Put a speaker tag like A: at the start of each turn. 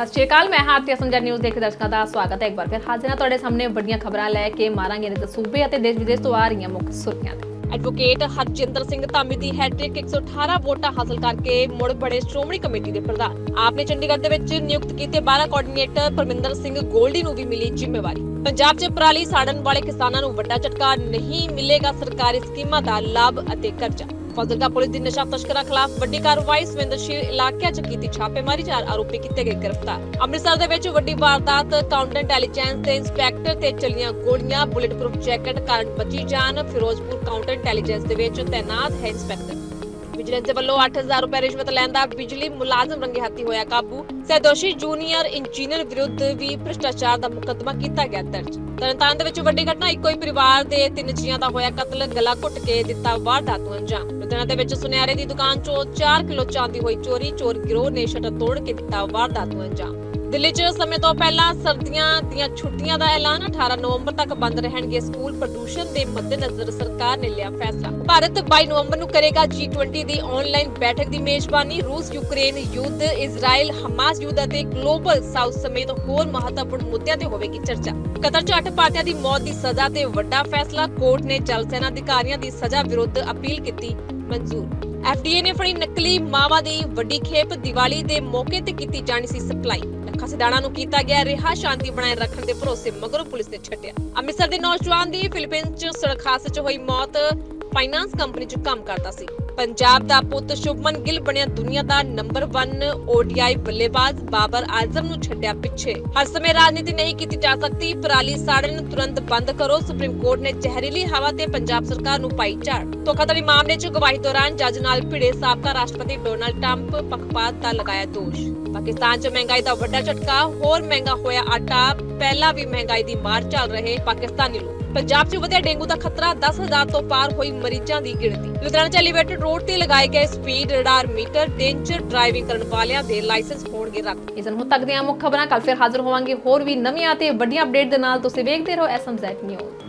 A: ਸਤਿ ਸ਼੍ਰੀ ਅਕਾਲ, ਮੈਂ ਹਾਂ ਆਰਤੀ ਅਸਮਜਾ ਨਿਊਜ਼ ਦੇਖ ਦਰਸ਼ਕਾਂ ਦਾ ਸਵਾਗਤ ਹੈ। ਇੱਕ ਵਾਰ ਫਿਰ ਹਾਜ਼ਰ ਹਾਂ ਤੁਹਾਡੇ ਸਾਹਮਣੇ ਵੱਡੀਆਂ ਖਬਰਾਂ ਲੈ ਕੇ ਮਾਰਾਂਗੇ ਨੇ ਸੂਬੇ ਅਤੇ ਦੇਸ਼ ਵਿਦੇਸ਼ ਤੋਂ ਆ ਰਹੀਆਂ ਮੁੱਖ ਸੁਰਖੀਆਂ ਤੇ।
B: ਐਡਵੋਕੇਟ ਹਰਜਿੰਦਰ ਸਿੰਘ ਧਾਮੀ ਦੀ ਹੈਟ੍ਰਿਕ 118 ਵੋਟਾਂ ਹਾਸਲ ਕਰਕੇ ਮੁੜ ਬੜੇ ਸ਼੍ਰੋਮਣੀ ਕਮੇਟੀ ਦੇ ਪ੍ਰਧਾਨ। ਆਪ ਨੇ ਚੰਡੀਗੜ੍ਹ ਦੇ ਵਿੱਚ ਨਿਯੁਕਤ ਕੀਤੇ 12 ਕੋਆਰਡੀਨੇਟਰ ਪਰਮਿੰਦਰ ਸਿੰਘ ਗੋਲਡੀ ਨੂੰ ਵੀ ਮਿਲੀ ਜ਼ਿੰਮੇਵਾਰੀ। ਪੰਜਾਬ 'ਚ ਪਰਾਲੀ ਸਾੜਨ ਵਾਲੇ ਕਿਸਾਨਾਂ ਨੂੰ ਵੱਡਾ ਝਟਕਾ ਨਹੀਂ ਮਿਲੇਗਾ, ਸਰਕਾਰੀ ਸਕੀਮਾਂ ਦਾ ਲਾਭ ਅਤੇ ਕਰਜ਼ਾ। ਫਾਜ਼ਿਲਕਾ ਪੁਲਿਸ ਦੀ ਨਸ਼ਾ ਤਸਕਰਾਂ ਖਿਲਾਫ ਵੱਡੀ ਕਾਰਵਾਈ ਸੰਵੇਦਨਸ਼ੀਲ ਇਲਾਕਿਆਂ 'ਚ ਕੀਤੀ ਛਾਪੇਮਾਰੀ, ਚਾਰ ਆਰੋਪੀ ਕੀਤੇ ਗਏ ਗ੍ਰਿਫਤਾਰ। ਅੰਮ੍ਰਿਤਸਰ ਦੇ ਵਿੱਚ ਵੱਡੀ ਵਾਰਦਾਤ ਕਾਊਂਟਰ ਇੰਟੈਲੀਜੈਂਸ ਦੇ ਇੰਸਪੈਕਟਰ ਤੇ ਚੱਲੀਆਂ ਗੋਲੀਆਂ ਬੁਲੇਟ ਪ੍ਰੂਫ ਜੈਕਟ ਕਾਰਨ ਬਚੀ ਜਾਨ, ਫਿਰੋਜ਼ਪੁਰ ਕਾਊਂਟਰ ਇੰਟੈਲੀਜੈਂਸ ਦੇ ਵਿੱਚ ਤੈਨਾਤ ਹੈ ਇੰਸਪੈਕਟਰ ਵਿਜੀਲੈਂਸ ਦੇ ਵੱਲੋਂ 8000 ਰੁਪਏ ਰਿਸ਼ਵਤ ਲੈਣ ਦਾ ਬਿਜਲੀ ਮੁਲਾਜ਼ਮ ਰੰਗੇ ਹੱਥੀ ਹੋਇਆ ਕਾਬੂ। ਸਹਿਦੋਸ਼ੀ ਜੂਨੀਅਰ ਇੰਜੀਨੀਅਰ ਵਿਰੁੱਧ ਵੀ ਭ੍ਰਿਸ਼ਟਾਚਾਰ ਦਾ ਮੁਕੱਦਮਾ ਕੀਤਾ ਗਿਆ ਦਰਜ। ਤਰਨਤਾਰਨ ਦੇ ਵਿੱਚ ਵੱਡੀ ਘਟਨਾ, ਇੱਕੋ ਹੀ ਪਰਿਵਾਰ ਦੇ ਤਿੰਨ ਜੀਆਂ ਦਾ ਹੋਇਆ ਕਤਲ, ਗਲਾ ਘੁੱਟ ਕੇ ਦਿੱਤਾ ਵਾਰਦਾਤ ਨੂੰ ਅੰਜਾਮ। ਲੁਧਿਆਣਾ ਦੇ ਵਿੱਚ ਸੁਨਿਆਰੇ ਦੀ ਦੁਕਾਨ ਚੋਂ 4 ਕਿਲੋ ਚਾਂਦੀ ਹੋਈ ਚੋਰੀ, ਚੋਰ ਗਿਰੋਹ ਨੇ ਸ਼ਟਰ ਤੋੜ ਕੇ ਦਿੱਤਾ ਵਾਰਦਾਤ ਨੂੰ ਅੰਜਾਮ। ਦਿੱਲੀ 'ਚ ਸਮੇਂ ਤੋਂ ਪਹਿਲਾਂ ਸਰਦੀਆਂ ਦੀਆਂ ਛੁੱਟੀਆਂ ਦਾ ਐਲਾਨ 18 ਨਵੰਬਰ ਤੱਕ ਬੰਦ ਰਹਿਣਗੇ ਸਕੂਲ, ਪ੍ਰਦੂਸ਼ਣ ਦੇ ਮੱਦੇਨਜ਼ਰ ਸਰਕਾਰ ਨੇ ਲਿਆ ਫੈਸਲਾ। ਭਾਰਤ 22 ਨਵੰਬਰ ਨੂੰ ਕਰੇਗਾ G20 ਦੀ ਆਨਲਾਈਨ ਬੈਠਕ ਦੀ ਮੇਜ਼ਬਾਨੀ। ਰੂਸ, ਯੂਕਰੇਨ, ਯੁੱਧ, ਇਜ਼ਰਾਈਲ, ਹਮਾਸ ਯੁੱਧ ਅਤੇ ਗਲੋਬਲ ਸਾਊਥ ਸਮੇਤ ਹੋਰ ਮਹੱਤਵਪੂਰਨ ਮੁੱਦਿਆਂ ਤੇ ਹੋਵੇਗੀ ਚਰਚਾ। ਕਤਰ 'ਚ ਅੱਠ ਭਾਰਤੀਆਂ ਦੀ ਮੌਤ ਦੀ ਸਜ਼ਾ ਤੇ ਵੱਡਾ ਫੈਸਲਾ। ਕੋਰਟ ਨੇ ਜਲ ਸੈਨਾ ਅਧਿਕਾਰੀਆਂ ਦੀ ਸਜ਼ਾ ਵਿਰੁੱਧ ਅਪੀਲ ਕੀਤੀ ਮਨਜ਼ੂਰ। FDA ਨੇ ਫੜੀ ਨਕਲੀ ਮਾਵਾ ਦੀ ਵੱਡੀ ਖੇਪ। ਦੀਵਾਲੀ ਦੇ ਮੌਕੇ ਤੇ ਕੀਤੀ ਜਾਣੀ ਸੀ ਸਪਲਾਈ। ਲੱਖਾਂ ਨੂੰ ਕੀਤਾ ਗਿਆ ਰਿਹਾ ਸ਼ਾਂਤੀ ਬਣਾਏ ਰੱਖਣ ਦੇ ਭਰੋਸੇ, ਮਗਰੋਂ ਪੁਲਿਸ ਨੇ ਛੱਡਿਆ। ਅੰਮ੍ਰਿਤਸਰ ਦੇ ਨੌਜਵਾਨ ਦੀ ਫਿਲੀਪੀਨਸ 'ਚ ਸੜਕ ਹਾਦਸੇ 'ਚ ਹੋਈ ਮੌਤ। ਫਾਈਨਾਂਸ ਕੰਪਨੀ 'ਚ ਕੰਮ ਕਰਦਾ ਸੀ। ਪੰਜਾਬ ਦਾ ਪੁੱਤ ਸ਼ੁਭਮਨ ਗਿੱਲ ਬਣਿਆ ਦੁਨੀਆ ਦਾ ਨੰਬਰ 1 ODI ਬੱਲੇਬਾਜ਼, ਬਾਬਰ ਆਜ਼ਮ ਨੂੰ ਛੱਡਿਆ ਪਿੱਛੇ। ਹਰ ਸਮੇਂ ਰਾਜਨੀਤੀ ਨਹੀਂ ਕੀਤੀ ਜਾ ਸਕਦੀ, ਪਰਾਲੀ ਸਾੜਨ ਤੁਰੰਤ ਬੰਦ ਕਰੋ। ਸੁਪਰੀਮ ਕੋਰਟ ਨੇ ਜ਼ਹਿਰੀਲੀ ਹਵਾ ਤੇ ਪੰਜਾਬ ਸਰਕਾਰ ਨੂੰ ਪਾਈ ਝਾੜ ਧੋਖਾਧੜੀ ਮਾਮਲੇ 'ਚ ਗਵਾਹੀ ਦੌਰਾਨ ਜੱਜ ਨਾਲ ਭਿੜੇ ਸਾਬਕਾ ਰਾਸ਼ਟਰਪਤੀ ਡੋਨਾਲਡ ਟਰੰਪ ਪੱਖਪਾਤ ਦਾ ਲਗਾਇਆ ਦੋਸ਼। ਪਾਕਿਸਤਾਨ 'ਚ ਮਹਿੰਗਾਈ ਦਾ ਵੱਡਾ ਝਟਕਾ, ਹੋਰ ਮਹਿੰਗਾ ਹੋਇਆ ਆਟਾ, ਪਹਿਲਾਂ ਵੀ ਮਹਿੰਗਾਈ ਦੀ ਮਾਰ ਚੱਲ ਰਹੇ ਪਾਕਿਸਤਾਨੀ ਲੋਕ। ਪੰਜਾਬ 'ਚ ਵਧਿਆ ਡੇਂਗੂ ਦਾ ਖਤਰਾ 10000 ਤੋਂ ਪਾਰ ਹੋਈ ਮਰੀਜ਼ਾਂ ਦੀ ਗਿਣਤੀ। ਲੁਧਿਆਣਾ 'ਚ ਐਲੀਵੇਟਡ ਰੋਡ ਤੇ ਲਗਾਏ ਗਏ speed radar meter danger driving ਕਰਨ ਵਾਲਿਆਂ ਦੇ ਲਾਇਸੈਂਸ ਹੋਣਗੇ ਰੱਦ।
A: ਇਸ ਨੂੰ ਹੁਣ ਤੱਕ ਦੀਆਂ ਮੁੱਖ ਖਬਰਾਂ ਕੱਲ ਫਿਰ ਹਾਜ਼ਰ ਹੋਵਾਂਗੇ। ਹੋਰ ਵੀ ਨਵੀਆਂ ਤੇ ਵੱਡੀਆਂ ਅਪਡੇਟ ਦੇ ਨਾਲ ਤੁਸੀਂ ਵੇਖਦੇ ਰਹੋ ਐਸਐਮਜ਼ੈਡ ਨਿਊਜ਼